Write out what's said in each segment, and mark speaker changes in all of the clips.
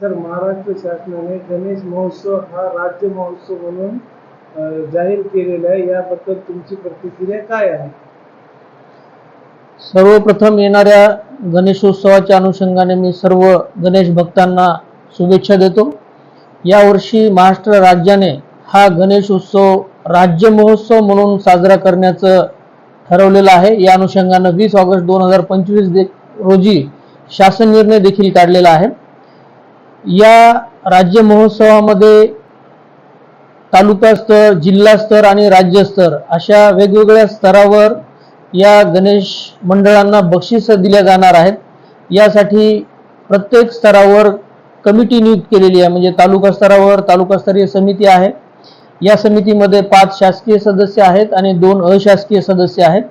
Speaker 1: Sir Maharashtra शासनाने गणेश महोत्सव हा राज्य महोत्सव म्हणून जाहीर केलेला आहे. याबद्दल तुमची प्रतिक्रिया काय आहे?
Speaker 2: सर्वप्रथम येणाऱ्या गणेशोत्सवाच्या अनुषंगाने मी सर्व गणेश भक्तांना शुभेच्छा देतो. यावर्षी महाराष्ट्र राज्याने हा गणेश उत्सव राज्य महोत्सव म्हणून साजरा करण्याचं ठरवलेलं आहे. या अनुषंगानं वीस ऑगस्ट दोन हजार पंचवीस रोजी शासन निर्णय देखील काढलेला आहे. या राज्य महोत्सवामध्ये तालुका स्तर जिल्हा स्तर आणि राज्यस्तर अशा वेगवेगळ्या स्तरावर या गणेश मंडळांना बक्षिसं दिल्या जाणार आहेत. यासाठी प्रत्येक स्तरावर कमिटी नियुक्त केलेली आहे. म्हणजे तालुका स्तरावर तालुकास्तरीय समिती आहे. या समितीमध्ये पाच शासकीय सदस्य आहेत आणि दोन अशासकीय सदस्य आहेत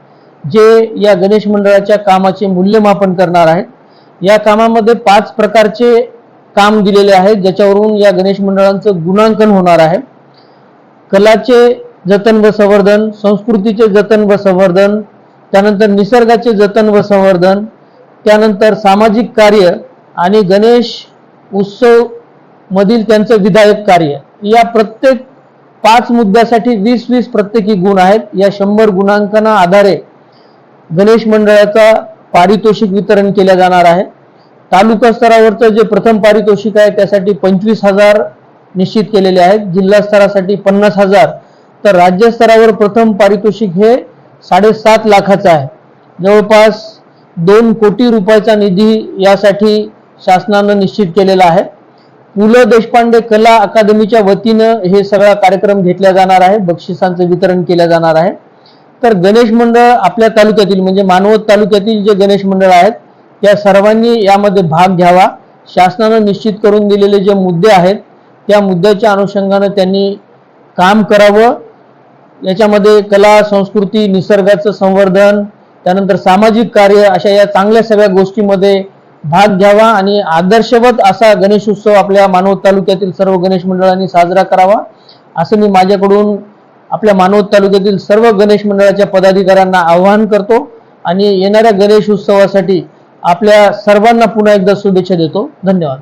Speaker 2: जे या गणेश मंडळाच्या कामाचे मूल्यमापन करणार आहेत. या कामामध्ये पाच प्रकारचे काम दिलेले आहेत ज्याच्यावरून या गणेश मंडळांचं गुणांकन होणार आहे. कलाचे जतन व संवर्धन संस्कृतीचे जतन व संवर्धन त्यानंतर निसर्गाचे जतन व संवर्धन त्यानंतर सामाजिक कार्य आणि गणेश उत्सव मधील त्यांचं विधायक कार्य. या प्रत्येक पाच मुद्द्यासाठी वीस वीस प्रत्येकी गुण आहेत. या शंभर गुणांकना आधारे गणेश मंडळाचा पारितोषिक वितरण केल्या जाणार आहे. तालुका स्तरावरचं जे प्रथम पारितोषिक आहे त्यासाठी पंचवीस हजार निश्चित केलेले आहेत. जिल्हा स्तरासाठी पन्नास हजार. तर राज्य स्तरावर प्रथम पारितोषिक हे साडेसात लाखाचं आहे. जवळपास दोन कोटी रुपयाचा निधी यासाठी शासनानं निश्चित केलेला आहे. पु ल देशपांडे कला अकादमीच्या वतीनं हे सगळा कार्यक्रम घेतला जाणार आहे. बक्षिसांचं वितरण केलं जाणार आहे. तर गणेश मंडळ आपल्या तालुक्यातील म्हणजे मानवत तालुक्यातील जे गणेश मंडळ आहेत या सर्वांनी यामध्ये भाग घ्यावा. शासनानं निश्चित करून दिलेले जे मुद्दे आहेत त्या मुद्द्याच्या अनुषंगानं त्यांनी काम करावं. याच्यामध्ये कला संस्कृती निसर्गाचं संवर्धन त्यानंतर सामाजिक कार्य अशा या चांगल्या सगळ्या गोष्टीमध्ये भाग घ्यावा आणि आदर्शवत असा गणेश उत्सव आपल्या मानवत तालुक्यातील सर्व गणेश मंडळांनी साजरा करावा. असं मी माझ्याकडून आपल्या मानवत तालुक्यातील सर्व गणेश मंडळाच्या पदाधिकाऱ्यांना आवाहन करतो. आणि येणाऱ्या गणेश उत्सवासाठी आपल्या सर्वांना पुन्हा एकदा शुभेच्छा देतो. धन्यवाद.